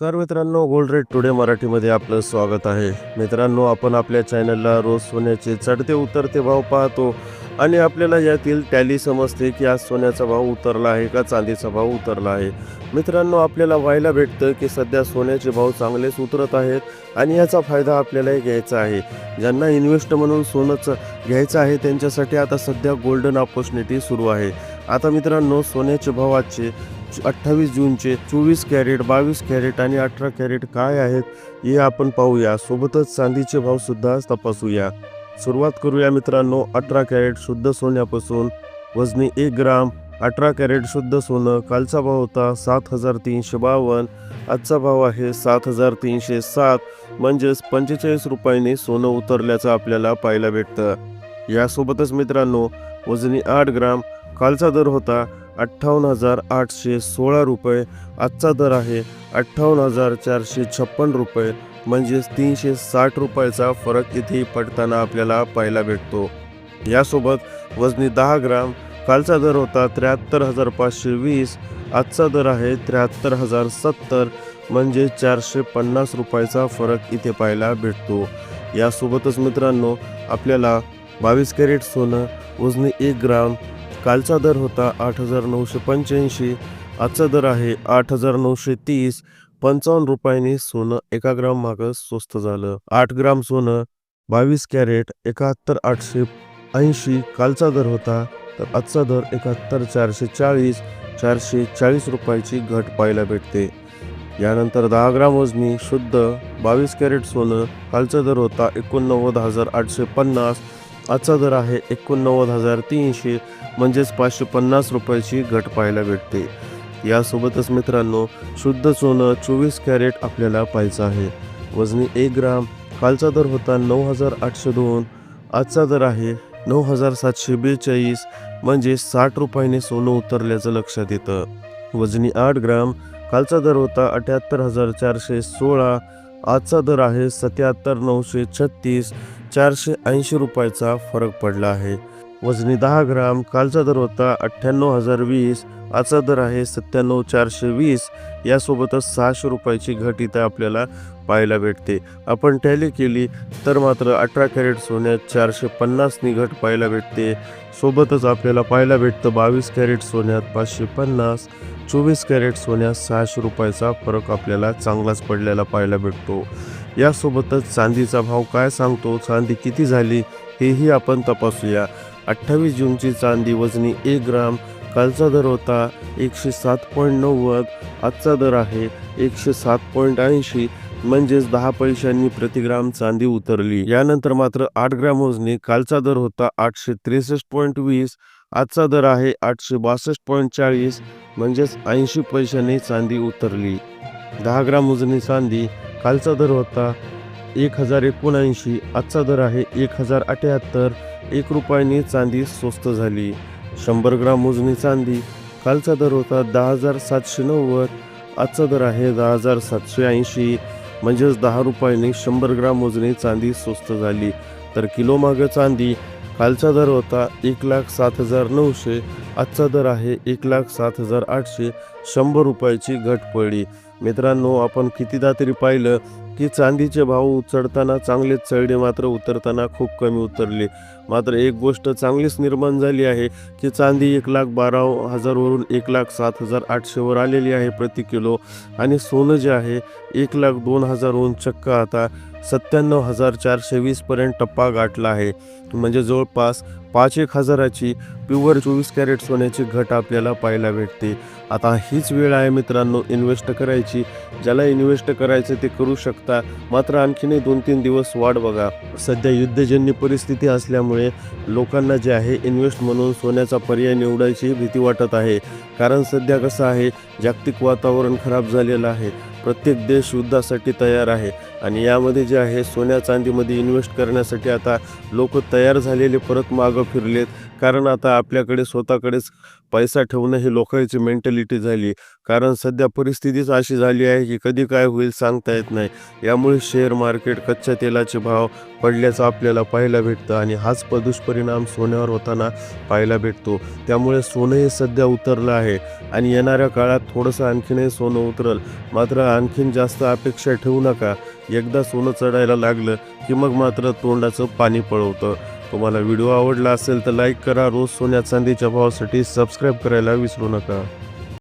तर मित्रांनो gold rate today मराठीमध्ये आपलं स्वागत आहे. मित्रांनो आपण आपल्या चॅनलला रोज सोन्याचे चढते उतरते भाव पाहतो आणि आपल्याला यातील टॅली समजते की आज सोन्याचा भाव उतरला आहे का चांदीचा भाव उतरला आहे. मित्रांनो आपल्याला व्हायला भेटतं की सध्या सोन्याचे भाव चांगलेच उतरत आहेत आणि याचा फायदा आपल्यालाही घ्यायचा आहे. ज्यांना इन्व्हेस्ट म्हणून सोनंच घ्यायचं आहे त्यांच्यासाठी आता सध्या गोल्डन ऑपॉर्च्युनिटी सुरू आहे. आता मित्रांनो सोन्याचे भाव आजचे अठ्ठावीस जूनचे चोवीस कॅरेट बावीस कॅरेट आणि अठरा कॅरेट काय आहेत हे आपण पाहूया. सोबतच चांदीचे भाव सुद्धा तपासूया. सुरुवात करूया मित्रांनो. अठरा कॅरेट शुद्ध सोन्यापासून. वजनी एक ग्राम अठरा कॅरेट शुद्ध सोनं. कालचा भाव होता सात हजार तीनशे बावन्न. आजचा भाव आहे सात हजार तीनशे सात. म्हणजेच पंचेचाळीस रुपयांनी सोनं उतरल्याचं आपल्याला पाहायला भेटतं. यासोबतच मित्रांनो वजनी आठ ग्राम. कालचा दर होता अठ्ठावन्न हजार आठशे सोळा रुपये. आजचा दर आहे अठ्ठावन्न हजार चारशे छप्पन रुपये. म्हणजेच तीनशे साठ रुपयाचा फरक इथे पडताना आपल्याला पाहायला भेटतो. यासोबत वजनी दहा ग्राम. कालचा दर होता त्र्याहत्तर हजार पाचशे वीस. आजचा दर आहे त्र्याहत्तर हजार सत्तर. म्हणजे चारशे पन्नास रुपयाचा फरक इथे पाहायला भेटतो. यासोबतच मित्रांनो आपल्याला बावीस कॅरेट सोनं वजनी एक ग्राम कालचा दर होता आठ हजार नऊशे पंच्याऐंशी आजचा दर आहे आठ हजार नऊशे तीस. पंचावन्न रुपयांनी सोनं एका ग्राम मागं स्वस्त झालं. आठ ग्राम सोनं बावीस कॅरेट एकाहत्तर आठशे ऐंशी. कालचा दर होता तर आजचा दर एकाहत्तर चारशे चाळीस चारशे चाळीस रुपयाची घट पाहायला भेटते. यानंतर दहा ग्राम वजनी शुद्ध बावीस कॅरेट सोनं कालचा दर होता एकोणनव्वद हजार आठशे पन्नास. आजचा दर आहे एकोणनव्वद हजार तीनशे म्हणजेच पाचशे पन्नास रुपयाची घट पाहायला भेटते. यासोबतच मित्रांनो शुद्ध सोनं चोवीस कॅरेट आपल्याला पाहायचं आहे. वजनी एक ग्राम कालचा दर होता नऊ हजार आठशे दोन आजचा दर आहे नऊ हजार सातशे बेचाळीस म्हणजे साठ रुपयाने सोनं उतरल्याचं लक्षात येतं. वजनी आठ ग्राम कालचा दर होता अठ्याहत्तर हजार चारशे सोळा आजचा दर आहे सत्याहत्तर नऊशे छत्तीस चारशे ऐंशी रुपयाचा फरक पडला आहे. वजनी दहा ग्राम कालचा दर होता अठ्ठ्याण्णव हजार वीस आजचा दर आहे सत्त्याण्णव चारशे वीस. यासोबतच सहाशे रुपयाची घट इथं आपल्याला पाहायला भेटते. आपण टॅली केली तर मात्र अठरा कॅरेट सोन्यात चारशे पन्नासनी घट पाहायला भेटते. सोबतच आपल्याला पाहायला भेटतं बावीस कॅरेट सोन्यात पाचशे पन्नास चोवीस कॅरेट सोन्यात सहाशे रुपयाचा फरक आपल्याला चांगलाच पडलेला पाहायला भेटतो. यासोबतच चांदीचा भाव काय सांगतो? चांदी किती झाली? हेही आपण तपासूया. अठ्ठावीस जूनची चांदी वजनी एक ग्राम कालचा दर होता एकशे सात पॉईंट नव्वद आजचा दर आहे एकशे सात पॉईंट ऐंशी म्हणजेच दहा पैशांनी प्रतिग्राम चांदी उतरली. यानंतर मात्र आठ ग्रॅम वजनी कालचा दर होता आठशे त्रेसष्ट पॉईंट वीस आजचा दर आहे आठशे बासष्ट पॉईंट चाळीस म्हणजेच ऐंशी पैशांनी चांदी उतरली. दहा ग्राम वजनी चांदी कालचा दर होता एक हजार एकोणऐंशी आजचा दर आहे एक हजार अठ्याहत्तर एक रुपयानी चांदी स्वस्त झाली. शंभर ग्राम मोजणी चांदी. कालचा दर होता दहा हजार सातशे नव्वद. आजचा दर आहे दहा हजार सातशे ऐंशी. म्हणजेच दहा रुपयांनी शंभर ग्राम मोजणी चांदी स्वस्त झाली. तर किलो मागं चांदी. कालचा दर होता एक लाख सात हजार नऊशे. आजचा दर आहे एक लाख सात हजार आठशे. शंभर रुपयाची घट पडली. मित्रांनो आपण कितीदा तरी पाहिलं की चांदीचे भाव चढताना चांगलेच चढले मात्र उतरताना खूप कमी उतरले. मात्र एक गोष्ट चांगलीच निर्माण झाली आहे की चांदी एक लाख बारा हजारवरून एक लाख सात हजार आठशेवर आलेली आहे प्रति किलो. आणि सोनं जे आहे एक लाख दोन हजारहून चक्क आता सत्त्याण्णव हजार चारशे वीसपर्यंत टप्पा गाठला आहे. म्हणजे जवळपास पाच एक हजाराची प्युअर चोवीस कॅरेट सोन्याची घट आपल्याला पाहायला भेटते. आता हीच वेळ आहे मित्रांनो इन्व्हेस्ट करायची. ज्याला इन्व्हेस्ट करायचं ते करू शकता. मात्र आणखीनही दोन तीन दिवस वाढ बघा. सध्या युद्धजन्य परिस्थिती असल्यामुळे लोकांना जे आहे इन्व्हेस्ट म्हणून सोन्याचा पर्याय निवडायची भीती वाटत आहे. कारण सध्या कसं आहे जागतिक वातावरण खराब झालेलं आहे. प्रत्येक देश युद्धासाठी तयार आहे. आणि यामध्ये जे आहे सोन्या चांदीमध्ये इन्व्हेस्ट करण्यासाठी आता लोक तयार झालेले परत मागं फिरलेत. कारण आता आपल्याकडे स्वतःकडेच पैसा ठेवणं ही लोकांची मेंटॅलिटी झाली. कारण सध्या परिस्थितीच अशी झाली आहे की कधी काय होईल सांगता येत नाही. यामुळे शेअर मार्केट कच्च्या तेलाचे भाव पडल्याचं आपल्याला पाहायला भेटतं आणि हाच दुष्परिणाम सोन्यावर होताना पाहायला भेटतो. त्यामुळे सोनं हे सध्या उतरलं आहे आणि येणाऱ्या काळात थोडंसं आणखीनही सोनं उतरल. मात्र आणखीन जास्त अपेक्षा ठेवू नका. एकदा सोनं चढायला लागलं की मग मात्र तोंडाचं पाणी पळवतं. तुम्हाला व्हिडिओ आवडला असेल तर लाईक करा. रोज सोन्या चांदीच्या भावासाठी सबस्क्राईब करायला विसरू नका.